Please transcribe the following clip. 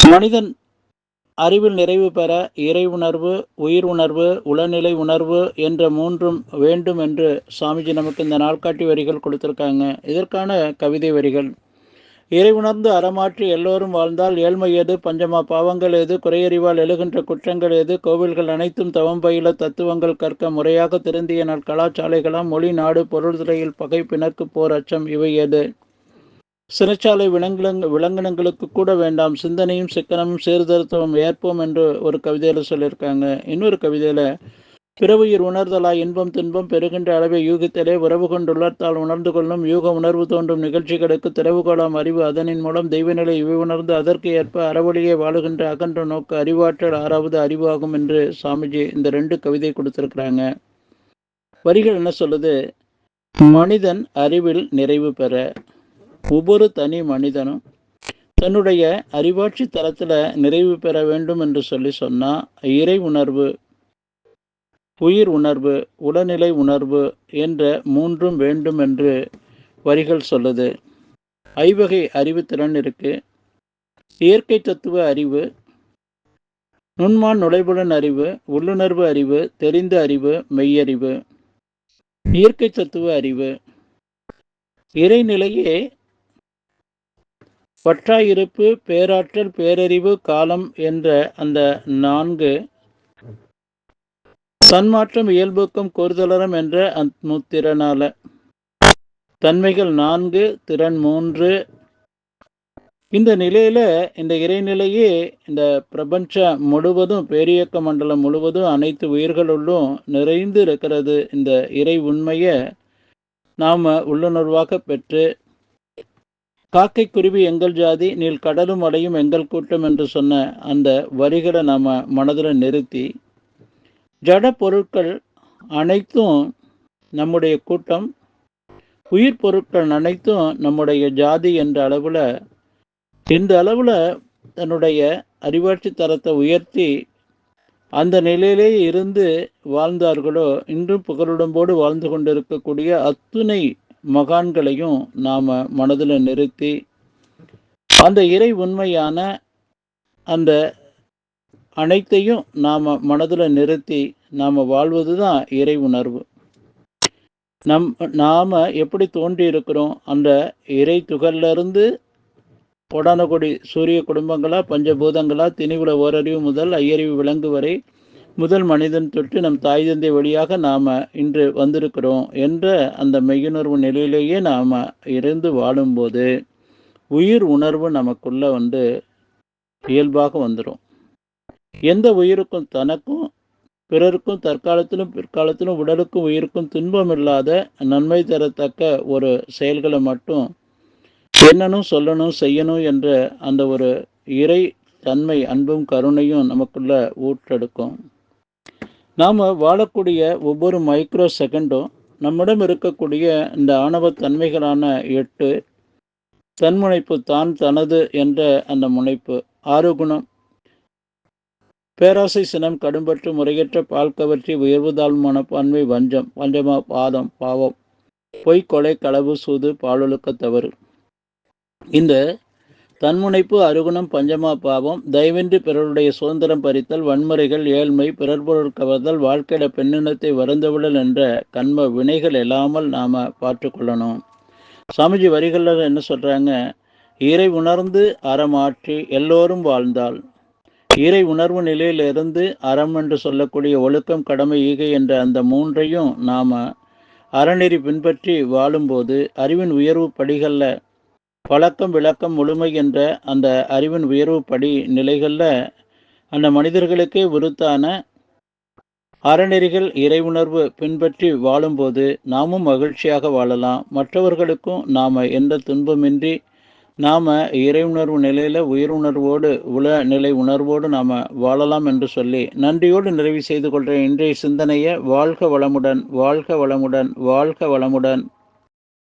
மனிதன் அறிவில் நிறைவு பெற இறை உணர்வு உயிர் உணர்வு உளநிலை உணர்வு என்ற மூன்றும் வேண்டும் என்று சாமிஜி நமக்கு இந்த நாள்காட்டி வரிகள் கொடுத்துருக்காங்க. இதற்கான கவிதை வரிகள். இறை உணர்ந்து அறமாற்றி எல்லோரும் வாழ்ந்தால் ஏழ்மை எது பஞ்சமா பாவங்கள் எது குறையறிவால் எழுகின்ற குற்றங்கள் எது கோவில்கள் அனைத்தும் தவம் பயில தத்துவங்கள் கற்க முறையாக திருந்திய நல் கலாச்சாலைகளாம் மொழி நாடு பொருள் துறையில் பகை பிணக்கு போர் அச்சம் இவை எது சிறைச்சாலை விலங்கினங்க விலங்கினங்களுக்கு கூட வேண்டாம். சிந்தனையும் சிக்கனமும் சீர்திருத்தமும் ஏற்போம் என்று ஒரு கவிதையில் சொல்லியிருக்காங்க. இன்னொரு கவிதையில் பிறவுயிர் உணர்தலாய் இன்பம் துன்பம் பெறுகின்ற அளவை யூகத்திலே உறவு கொண்டுள்ளத்தால் உணர்ந்து கொள்ளும் யூக உணர்வு தோன்றும் நிகழ்ச்சிகளுக்கு திறவுகோலாம் அறிவு அதனின் மூலம் தெய்வநிலை இவை உணர்ந்து அதற்கு ஏற்ப அறவழியே வாழுகின்ற அகன்ற நோக்கு அறிவாற்றல் ஆறாவது அறிவாகும் என்று சாமிஜி இந்த ரெண்டு கவிதை கொடுத்திருக்கிறாங்க. வரிகள் என்ன சொல்லுது? மனிதன் அறிவில் நிறைவு பெற ஒவ்வொரு தனி மனிதனும் தன்னுடைய அறிவாட்சி தரத்தில் நிறைவு பெற வேண்டும் என்று சொல்லி சொன்னால் இறை உணர்வு உயிர் உணர்வு உடல்நிலை உணர்வு என்ற மூன்றும் வேண்டும் என்று வரிகள் சொல்லுது. ஐவகை அறிவுத்திறன் இருக்கு. இயற்கை தத்துவ அறிவு நுண்மான் நுழைவுடன் அறிவு உள்ளுணர்வு அறிவு தெரிந்த அறிவு மெய்யறிவு. இயற்கை தத்துவ அறிவு. இறைநிலையே பற்றாயிருப்பு பேராற்றல் பேரறிவு காலம் என்ற அந்த நான்கு தன்மாற்றம் இயல்புக்கும் கோர்தலரம் என்ற முத்திறனால தன்மைகள் நான்கு திறன் மூன்று. இந்த நிலையில இந்த இறைநிலையே இந்த பிரபஞ்சம் முழுவதும் பேரியக்க மண்டலம் முழுவதும் அனைத்து உயிர்களுள்ளும் நிறைந்து இருக்கிறது இந்த இறை உண்மையை நாம் உள்ளுணர்வாக பெற்று காக்கை குருவி எங்கள் ஜாதி நீல் கடலும் அலையும் எங்கள் கூட்டம் என்று சொன்ன அந்த வரிகளை நாம் மனதில் நிறுத்தி ஜட பொருட்கள் அனைத்தும் நம்முடைய கூட்டம் உயிர் பொருட்கள் அனைத்தும் நம்முடைய ஜாதி என்ற அளவில் இந்த அளவில் தன்னுடைய அறிவாட்சி தரத்தை உயர்த்தி அந்த நிலையிலே இருந்து வாழ்ந்தார்களோ இன்றும் புகழுடம்போடு வாழ்ந்து கொண்டிருக்கக்கூடிய அத்துணை மகான்களையும் நாம் மனதில் நிறுத்தி அந்த இறை உண்மையான அந்த அனைத்தையும் நாம் மனதில் நிறுத்தி நாம் வாழ்வது தான் இறை உணர்வு. நம் நாம் எப்படி தோன்றி இருக்கிறோம் அந்த இறை துகள்லேருந்து கொடானகொடி சூரிய குடும்பங்களா பஞ்சபூதங்களா திணிவுல ஓரறிவு முதல் ஐயறிவு விலங்கு வரை முதல் மனிதன் தொட்டு நம் தாய் தந்தை வழியாக நாம் இன்று வந்திருக்கிறோம் என்ற அந்த மெய்யுணர்வு நிலையிலேயே நாம் இருந்து வாழும்போது உயிர் உணர்வு நமக்குள்ளே வந்து இயல்பாக வந்துடும் எந்த உயிருக்கும் தனக்கும் பிறருக்கும் தற்காலத்திலும் பிற்காலத்திலும் உடலுக்கும் உயிருக்கும் துன்பம் இல்லாத நன்மை தரத்தக்க ஒரு செயல்களை மட்டும் என்னனும் சொல்லணும் செய்யணும் என்ற அந்த ஒரு இறை தன்மை அன்பும் கருணையும் நமக்குள்ள ஊற்றெடுக்கும். நாம் வாழக்கூடிய ஒவ்வொரு மைக்ரோ செகண்டும் நம்மிடம் இருக்கக்கூடிய இந்த ஆணவ தன்மைகளான எட்டு தன்முனைப்பு தான் தனது என்ற அந்த முனைப்பு ஆறு குணம் பேராசை சினம் கடும்பற்று முறையற்ற பால் கவர்ச்சி உயர்வுதால் மனப்பான்மை வஞ்சம் வஞ்சமா பாதம் பாவம். பொய் கொலை களவு சூது பாலொழுக்க தவறு. இந்த தன்முனைப்பு அருகுணம் பஞ்சமா பாவம் தயவின்றி பிறருடைய சுதந்திரம் பறித்தல் வன்முறைகள் ஏழ்மை பிறர் பொருள் கவர்தல் வாழ்க்கையில பெண்ணினத்தை வருந்தவிடல் என்ற கண்ம வினைகள் இல்லாமல் நாம பார்த்துக்கொள்ளணும் சாமிஜி வரிகளில் என்ன சொல்றாங்க? இறை உணர்ந்து அறமாற்றி எல்லோரும் வாழ்ந்தால். இறை உணர்வு நிலையிலிருந்து அறம் என்று சொல்லக்கூடிய ஒழுக்கம் கடமை ஈகை என்ற அந்த மூன்றையும் நாம அறநெறி பின்பற்றி வாழும்போது அறிவின் உயர்வு படிகளில் பழக்கம் விளக்கம் முழுமை என்ற அந்த அறிவின் உயர்வு படி நிலைகளில் அந்த மனிதர்களுக்கே விருத்தான அறநெறிகள் இறை உணர்வு பின்பற்றி வாழும்போது நாமும் மகிழ்ச்சியாக வாழலாம். மற்றவர்களுக்கும் நாம் எந்த துன்பமின்றி நாம் இறை உணர்வு நிலையில் உயிர் உணர்வோடு உல நிலை உணர்வோடு நாம் வாழலாம் என்று சொல்லி நன்றியோடு நிறைவு செய்து கொள்கிற இன்றைய சிந்தனையை வாழ்க வளமுடன் வாழ்க வளமுடன் வாழ்க வளமுடன்.